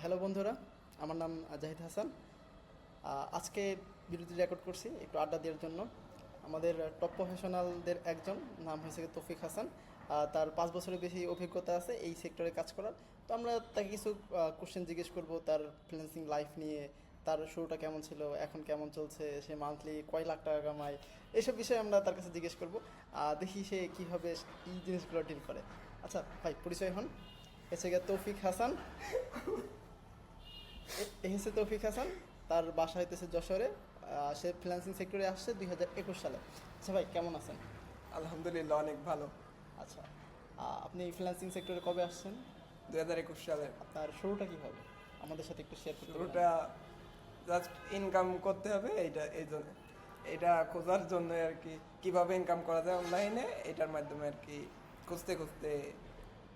Hello বন্ধুরা, আমার নাম জাহিদ হাসান। আজকে বিরতি রেকর্ড করছি, একটু আড্ডা দেওয়ার জন্য। আমাদের টপ প্রফেশনালদের একজন, নাম হয়েছে তৌফিক হাসান। তার পাঁচ বছরের বেশি অভিজ্ঞতা আছে এই সেক্টরে কাজ করার। তো আমরা তাকে কিছু কোশ্চেন জিজ্ঞেস করব, তার ফ্রিল্যান্সিং লাইফ নিয়ে, তার শুরুটা কেমন ছিল, এখন কেমন চলছে, সে মান্থলি কয় লাখ টাকা কামায়, এসব বিষয়ে আমরা তার কাছে জিজ্ঞেস করব। দেখি সে কীভাবে এই জিনিসগুলো ডিল করে। আচ্ছা ভাই, পরিচয় হন। এসে গিয়ে তৌফিক হাসান। হচ্ছে তৌফিক হাসান তার বাসা হইতেছে যশোরে সে ফ্রিল্যান্সিং সেক্টরে আসছে দুই হাজার একুশ সালে। আচ্ছা ভাই কেমন আছেন? আলহামদুলিল্লাহ অনেক ভালো। আচ্ছা আপনি ফ্রিল্যান্সিং সেক্টরে কবে আসছেন? দুই হাজার একুশ সালে। আপনার শুরুটা কীভাবে? আমাদের সাথে একটু শেয়ার করতে শুরুটা জাস্ট ইনকাম করতে হবে এইটা এই জন্য। এটা খোঁজার জন্য আর কি কীভাবে ইনকাম করা যায় অনলাইনে এটার মাধ্যমে আর কি খুঁজতে খুঁজতে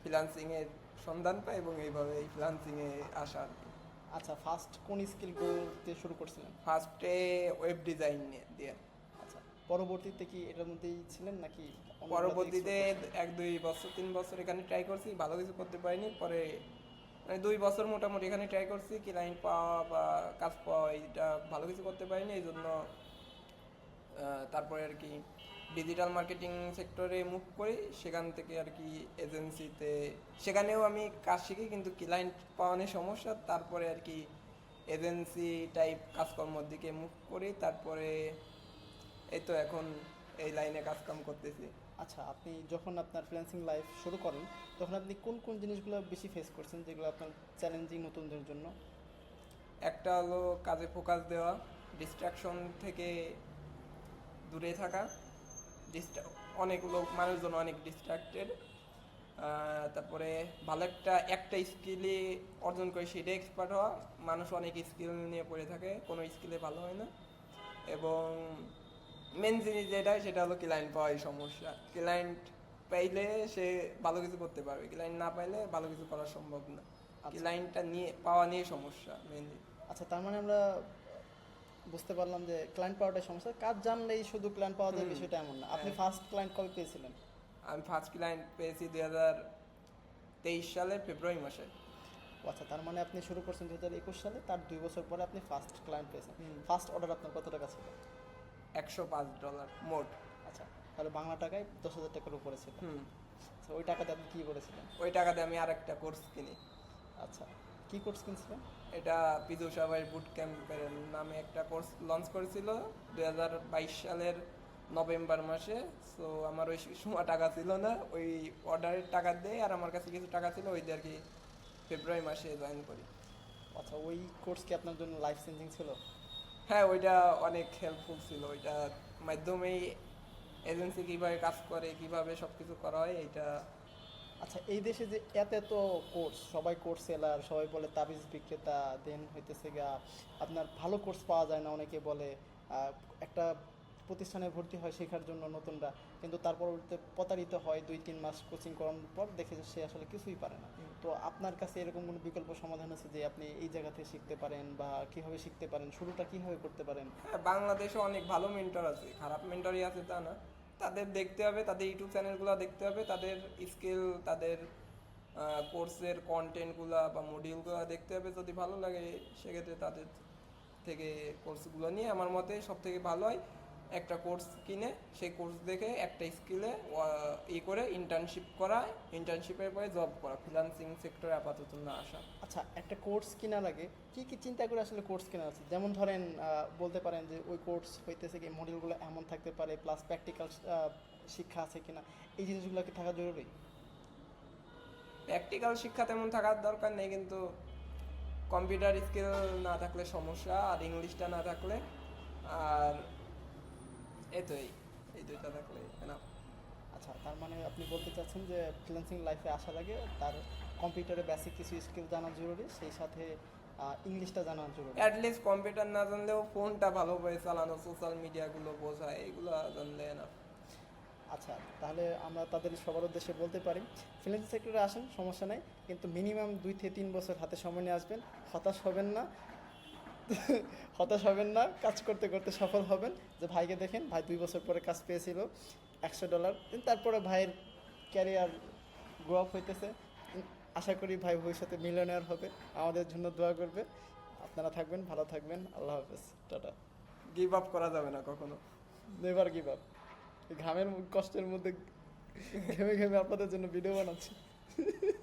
ফ্রিলান্সিং এর সন্ধান পাই এবং এইভাবে এই ফ্রিলান্সিং এ আসা আর কি। আচ্ছা ফার্স্ট কোন স্কিলগুলো দিয়ে শুরু করছিলেন? ফার্স্টে ওয়েব ডিজাইন দিয়ে। আচ্ছা পরবর্তীতে কি এটার মধ্যেই ছিলেন নাকি পরবর্তীতে এক দুই বছর তিন বছর এখানে ট্রাই করছি ভালো কিছু করতে পারিনি। পরে মানে দুই বছর মোটামুটি এখানে ট্রাই করছি ক্লায়েন্ট পাওয়া বা কাজ পাওয়া এইটা ভালো কিছু করতে পারিনি এই জন্য তারপরে আর কি ডিজিটাল মার্কেটিং সেক্টরে মুভ করি সেখান থেকে আর কি এজেন্সিতে সেখানেও আমি কাজ শিখি কিন্তু ক্লায়েন্ট পাওয়ানোর সমস্যা। তারপরে আর কি এজেন্সি টাইপ কাজকর্মর দিকে মুভ করি তারপরে এই তো এখন এই লাইনে কাজকাম করতেছি। আচ্ছা আপনি যখন আপনার ফ্রিল্যান্সিং লাইফ শুরু করেন তখন আপনি কোন কোন জিনিসগুলো বেশি ফেস করছেন যেগুলো আপনার চ্যালেঞ্জিং নতুনদের জন্য? একটা হলো কাজে ফোকাস দেওয়া ডিস্ট্রাকশন থেকে দূরে থাকা অনেক লোক মানুষজন অনেক ডিস্ট্রাক্টেড তারপরে ভালো একটা একটা স্কিলে অর্জন করে সেটা এক্সপার্ট হওয়া মানুষ অনেক স্কিল নিয়ে পড়ে থাকে কোনো স্কিলে ভালো হয় না। এবং মেন জিনিস যেটা সেটা হলো ক্লায়েন্ট পাওয়াই সমস্যা। ক্লায়েন্ট পাইলে সে ভালো কিছু করতে পারবে ক্লায়েন্ট না পাইলে ভালো কিছু করা সম্ভব না। ক্লায়েন্টটা নিয়ে পাওয়া নিয়ে সমস্যা মেনলি আচ্ছা তার মানে আমরা বুঝতে পারলাম যে ক্লায়েন্ট পাওয়াটাই সমস্যা। কাজ জানলেই শুধু ক্লায়েন্ট পাওয়া যায় বিষয়টা এমন না। আপনি ফার্স্ট ক্লায়েন্ট কবে পেয়েছিলেন? আমি ফার্স্ট ক্লায়েন্ট পেয়েছি দুই হাজার তেইশ সালের ফেব্রুয়ারি মাসে। আচ্ছা তার মানে আপনি শুরু করছেন দু হাজার একুশ সালে তার দুই বছর পরে আপনি ফার্স্ট ক্লায়েন্ট পেয়েছেন। ফার্স্ট অর্ডার আপনার কত টাকা ছিল? একশো পাঁচ ডলার মোট। আচ্ছা তাহলে বাংলা টাকায় দশ হাজার টাকার উপরে ছিল। হুম। আচ্ছা ওই টাকাতে আপনি কী করেছিলেন? ওই টাকাতে আমি আর একটা কোর্স কিনি। আচ্ছা কী কোর্স কিনছিলেন? এটা পিজু সাবাই বুট ক্যাম্পের নামে একটা কোর্স লঞ্চ করেছিল দুই হাজার বাইশ সালের নভেম্বর মাসে। সো আমার ওই সময় টাকা ছিল না। ওই অর্ডারের টাকা দেয় আর আমার কাছে কিছু টাকা ছিল ওই দিয়ে আর কি ফেব্রুয়ারি মাসে জয়েন করি। আচ্ছা ওই কোর্স কি আপনার জন্য লাইফ চেঞ্জিং ছিল? হ্যাঁ ওইটা অনেক হেল্পফুল ছিল। ওইটার মাধ্যমেই এজেন্সি কীভাবে কাজ করে কীভাবে সব কিছু করা হয় এইটা আচ্ছা এই দেশে যে এত এত কোর্স সবাই কোর্স সেলার সবাই বলে তাবিজ বিক্রেতা দেন হইতেছে গা আপনার ভালো কোর্স পাওয়া যায় না অনেকে বলে একটা প্রতিষ্ঠানে ভর্তি হয় শেখার জন্য নতুনরা কিন্তু তারপর প্রতারিত হয় দুই তিন মাস কোচিং করানোর পর দেখে যে সে আসলে কিছুই পারে না। তো আপনার কাছে এরকম কোনো বিকল্প সমাধান আছে যে আপনি এই জায়গা থেকে শিখতে পারেন বা কীভাবে শিখতে পারেন শুরুটা কীভাবে করতে পারেন? হ্যাঁ বাংলাদেশে অনেক ভালো মেন্টর আছে খারাপ মেন্টরই আছে তা না। তাদের দেখতে হবে, তাদের ইউটিউব চ্যানেলগুলো দেখতে হবে, তাদের স্কিল, তাদের কোর্সের কন্টেন্টগুলো বা মডিউলগুলো দেখতে হবে যদি ভালো লাগে, সেক্ষেত্রে তাদের থেকে কোর্সগুলো নিয়ে আমার মতে সব থেকে ভালো হয়। একটা কোর্স কিনে সেই কোর্স দেখে একটা স্কিলে ই করে ইন্টার্নশিপ করা ইন্টার্নশিপের পরে জব করা ফ্রিলান্সিং সেক্টরে আপাতত না আসা। আচ্ছা একটা কোর্স কেনার আগে কি কি চিন্তা করে আসলে কোর্স কেনা আছে? যেমন ধরেন বলতে পারেন যে ওই কোর্স হইতেছে কি মডিউলগুলো এমন থাকতে পারে প্লাস প্র্যাকটিক্যাল শিক্ষা আছে কিনা? এই জিনিসগুলো কি থাকা জরুরি? প্র্যাকটিক্যাল শিক্ষা তেমন থাকার দরকার নেই কিন্তু কম্পিউটার স্কিল না থাকলে সমস্যা আর ইংলিশটা না থাকলে আর এই তো এই এই দুইটা থাকলে না? আচ্ছা তার মানে আপনি বলতে চাচ্ছেন যে ফ্রিল্যান্সিং লাইফে আসার আগে তার কম্পিউটারে বেসিক কিছু স্কিল জানা জরুরি সেই সাথে ইংলিশটা জানা জরুরি। অ্যাটলিস্ট কম্পিউটার না জানলেও ফোনটা ভালোভাবে চালানো সোশ্যাল মিডিয়াগুলো বোঝা এগুলো জানলে না। আচ্ছা তাহলে আমরা তাদের সবার উদ্দেশ্যে বলতে পারি ফ্রিল্যান্সিং সেক্টরে আসেন সমস্যা নেই কিন্তু মিনিমাম দুই থেকে তিন বছর হাতে সময় নিয়ে আসবেন হতাশ হবেন না হতাশ হবেন না কাজ করতে করতে সফল হবেন। যে ভাইকে দেখেন ভাই দুই বছর পরে কাজ পেয়েছিল একশো ডলার। তারপরে ভাইয়ের ক্যারিয়ার গ্রো আপ হইতেছে। আশা করি ভাই ভবিষ্যতে মিলিয়নার হবে। আমাদের জন্য দোয়া করবে। আপনারা থাকবেন ভালো থাকবেন। আল্লাহ হাফেজ। টাটা। গিভ আপ করা যাবে না কখনো। নেভার গিভ আপ ঘামের কষ্টের মধ্যে ঘেমে ঘেমে আপনাদের জন্য ভিডিও বানাচ্ছি।